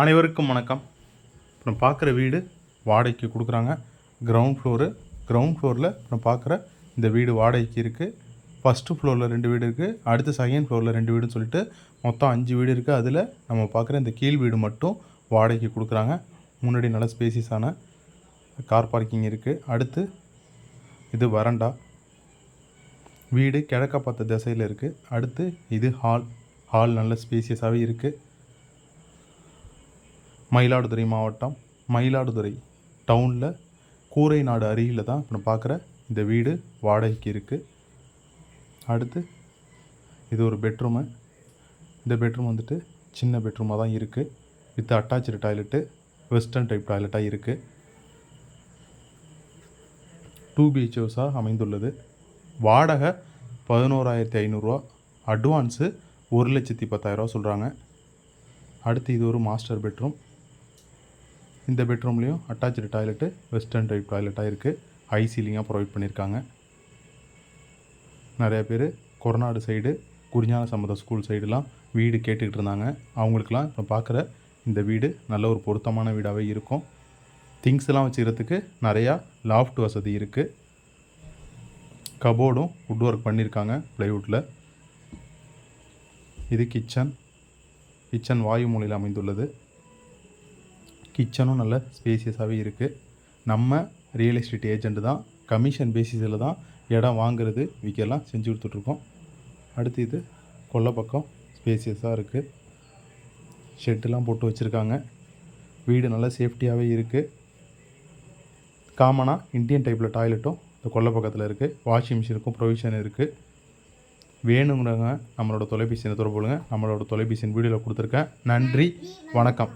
அனைவருக்கும் வணக்கம். அப்புறம் பார்க்குற வீடு வாடகைக்கு கொடுக்குறாங்க. கிரவுண்ட் ஃப்ளோரு கிரவுண்ட் ஃப்ளோரில் அப்புறம் பார்க்குற இந்த வீடு வாடகைக்கு இருக்குது ஃபஸ்ட்டு ஃப்ளோரில் ரெண்டு வீடு இருக்குது அடுத்து செகண்ட் ஃப்ளோரில் ரெண்டு வீடுன்னு சொல்லிட்டு மொத்தம் அஞ்சு வீடு இருக்குது அதில் நம்ம பார்க்குற இந்த கீழ் வீடு மட்டும் வாடகைக்கு கொடுக்குறாங்க. முன்னாடி நல்ல ஸ்பேசியஸான கார் பார்க்கிங் இருக்குது அடுத்து இது வரண்டா வீடு கிழக்க பார்த்த திசையில் இருக்குது அடுத்து இது ஹால் ஹால் நல்ல ஸ்பேசியஸாகவே இருக்குது மயிலாடுதுறை மாவட்டம் மயிலாடுதுறை டவுனில் கூரை நாடு அருகில் தான் இப்போ பார்க்குற இந்த வீடு வாடகைக்கு இருக்குது அடுத்து இது ஒரு பெட்ரூமு இந்த பெட்ரூம் வந்துட்டு சின்ன பெட்ரூமாக தான் இருக்குது with attach toilet western type டாய்லெட்டாக இருக்குது டூ பிஹெச்ஓஸாக அமைந்துள்ளது. வாடகை பதினோராயிரத்தி ஐநூறுரூவா அட்வான்ஸு ஒரு லட்சத்தி பத்தாயிரரூவா சொல்கிறாங்க அடுத்து இது ஒரு மாஸ்டர் பெட்ரூம் இந்த பெட்ரூம்லேயும் அட்டாச்சு டாய்லெட்டு வெஸ்டர்ன் டைப் டாய்லெட்டாக இருக்குது ஹை சீலிங்காக ப்ரொவைட் பண்ணியிருக்காங்க நிறைய பேர் கொரநாடு சைடு குறிஞ்சான சம்மத ஸ்கூல் சைடுலாம் வீடு கேட்டுக்கிட்டு இருந்தாங்க. அவங்களுக்குலாம் இப்போ பார்க்குற இந்த வீடு நல்ல ஒரு பொருத்தமான வீடாகவே இருக்கும். திங்ஸ் எல்லாம் வச்சுக்கிறதுக்கு நிறையா லாஃப்ட் வசதி இருக்குது கபோர்டும் வுட் ஒர்க் பண்ணியிருக்காங்க ப்ளைவுட்டில் இது கிச்சன் கிச்சன் வாயு மூலையில் அமைந்துள்ளது. கிச்சனும் நல்ல ஸ்பேசியஸாகவே இருக்குது நம்ம ரியல் எஸ்டேட் ஏஜெண்ட் தான் கமிஷன் பேசிஸில் தான் இடம் வாங்குறது விற்கலாம் செஞ்சு கொடுத்துட்ருக்கோம். அடுத்து இது கொல்லை பக்கம் ஸ்பேசியஸாக இருக்குது ஷெட்டெலாம் போட்டு வச்சுருக்காங்க. வீடு நல்லா சேஃப்டியாகவே இருக்குது காமனாக இந்தியன் டைப்பில் டாய்லெட்டும் இந்த கொல்லை பக்கத்தில் இருக்குது வாஷிங் மிஷினுக்கும் ப்ரொவிஷன் இருக்குது வேணுங்கிறவங்க நம்மளோட தொலைபேசி தொடர்பு நம்மளோட தொலைபேசியின் வீடியோவில் கொடுத்துருக்கேன் நன்றி வணக்கம்.